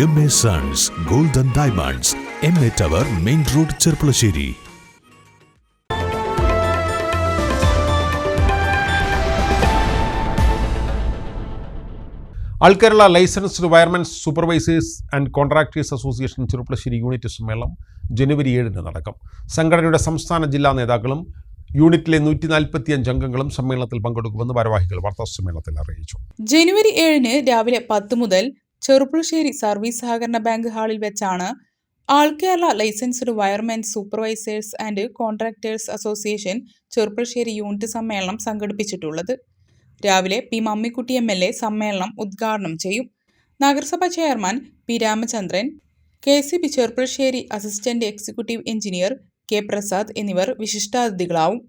M A sons golden diamonds M A tower main road Cherpulassery all Kerala licensed wiremen's supervisors and contractors association Cherpulassery unit സമ്മേളനം ജനുവരി ഏഴിന് നടക്കും. സംഘടനയുടെ സംസ്ഥാന ജില്ലാ നേതാക്കളും യൂണിറ്റിലെ നൂറ്റി നാൽപ്പത്തിയഞ്ച് അംഗങ്ങളും സമ്മേളനത്തിൽ പങ്കെടുക്കുമെന്ന് ഭാരവാഹികൾ വാർത്താ സമ്മേളനത്തിൽ അറിയിച്ചു. ജനുവരി ഏഴിന് രാവിലെ പത്ത് മുതൽ ചെറുപ്പുളശ്ശേരി സർവീസ് സഹകരണ ബാങ്ക് ഹാളിൽ വെച്ചാണ് all Kerala licensed wiremen supervisors and contractors association Cherpulassery unit സമ്മേളനം സംഘടിപ്പിച്ചിട്ടുള്ളത്. രാവിലെ P Mammikutty M L A സമ്മേളനം ഉദ്ഘാടനം ചെയ്യും. നഗരസഭാ chairman P Ramachandran K C B Cherpulassery assistant executive engineer K Prasad എന്നിവർ വിശിഷ്ടാതിഥികളാവും.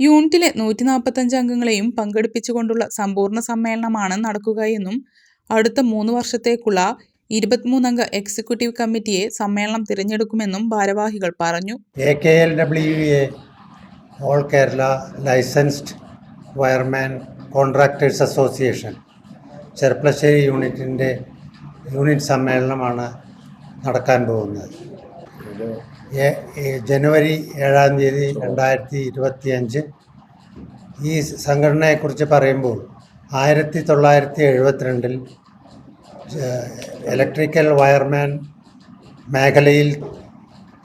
യൂണിറ്റിലെ നൂറ്റി നാൽപ്പത്തഞ്ച് അംഗങ്ങളെയും പങ്കെടുപ്പിച്ചുകൊണ്ടുള്ള സമ്പൂർണ സമ്മേളനമാണ് നടക്കുകയെന്നും അടുത്ത മൂന്ന് വർഷത്തേക്കുള്ള ഇരുപത്തിമൂന്നംഗ എക്സിക്യൂട്ടീവ് കമ്മിറ്റിയെ സമ്മേളനം തിരഞ്ഞെടുക്കുമെന്നും ഭാരവാഹികൾ പറഞ്ഞു. A K L W A all Kerala licensed wireman contractors association Cherpulassery യൂണിറ്റിന്റെ യൂണിറ്റ് സമ്മേളനമാണ് നടക്കാൻ പോകുന്നത്. ജനുവരി ഏഴാം തീയതി രണ്ടായിരത്തി ഇരുപത്തിയഞ്ച് ഈ സംഘടനയെക്കുറിച്ച് പറയുമ്പോൾ ആയിരത്തി തൊള്ളായിരത്തി എഴുപത്തിരണ്ടിൽ ഇലക്ട്രിക്കൽ വയർമാൻ മേഖലയിൽ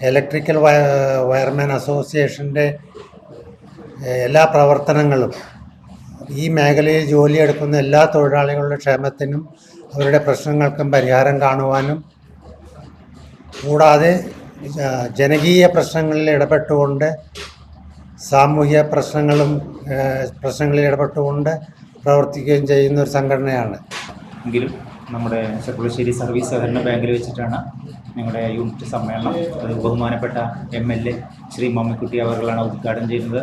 ഇലക്ട്രിക്കൽ വയ വയർമാൻ അസോസിയേഷന്റെ എല്ലാ പ്രവർത്തനങ്ങളും ഈ മേഖലയിൽ ജോലിയെടുക്കുന്ന എല്ലാ തൊഴിലാളികളുടെ ക്ഷേമത്തിനും അവരുടെ പ്രശ്നങ്ങൾക്കും പരിഹാരം കാണുവാനും കൂടാതെ ജനകീയ പ്രശ്നങ്ങളിൽ ഇടപെട്ടുകൊണ്ട് സാമൂഹ്യ പ്രശ്നങ്ങളും പ്രശ്നങ്ങളിൽ ഇടപെട്ടുകൊണ്ട് പ്രവർത്തിക്കുകയും ചെയ്യുന്ന ഒരു സംഘടനയാണ്. എങ്കിലും നമ്മുടെ ചെറുപ്പുളശ്ശേരി സർവീസ് സഹകരണ ബാങ്കിൽ വെച്ചിട്ടാണ് ഞങ്ങളുടെ യൂണിറ്റ് സമ്മേളനം. അത് ബഹുമാനപ്പെട്ട M L A Shri Mammikutty അവർകളാണ് ഉദ്ഘാടനം ചെയ്യുന്നത്.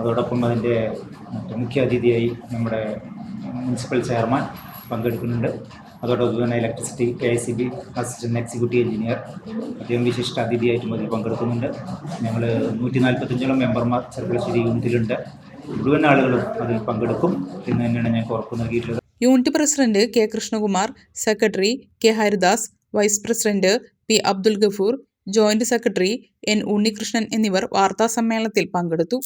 അതോടൊപ്പം അതിന്റെ മുഖ്യ അതിഥിയായി നമ്മുടെ മുനിസിപ്പൽ ചെയർമാൻ പങ്കെടുക്കുന്നുണ്ട്. അതോടൊപ്പം തന്നെ electricity K I C B assistant executive engineer അദ്ദേഹം വിശിഷ്ട അതിഥിയായിട്ടും അതിൽ പങ്കെടുക്കുന്നുണ്ട്. ഞങ്ങൾ നൂറ്റി നാൽപ്പത്തഞ്ചോളം മെമ്പർമാർ ചെറുപ്പുളശ്ശേരി യൂണിറ്റിലുണ്ട്. മുഴുവൻ ആളുകളും അതിൽ പങ്കെടുക്കും എന്ന് തന്നെയാണ് ഞങ്ങൾക്ക് ഉറപ്പ് നൽകിയിട്ടുള്ളത്. Unit president K Krishnakumar secretary K Haridas vice president P Abdul Gafoor joint secretary N Unnikrishnan എന്നിവർ വാർത്താസമ്മേളനത്തിൽ പങ്കെടുത്തു.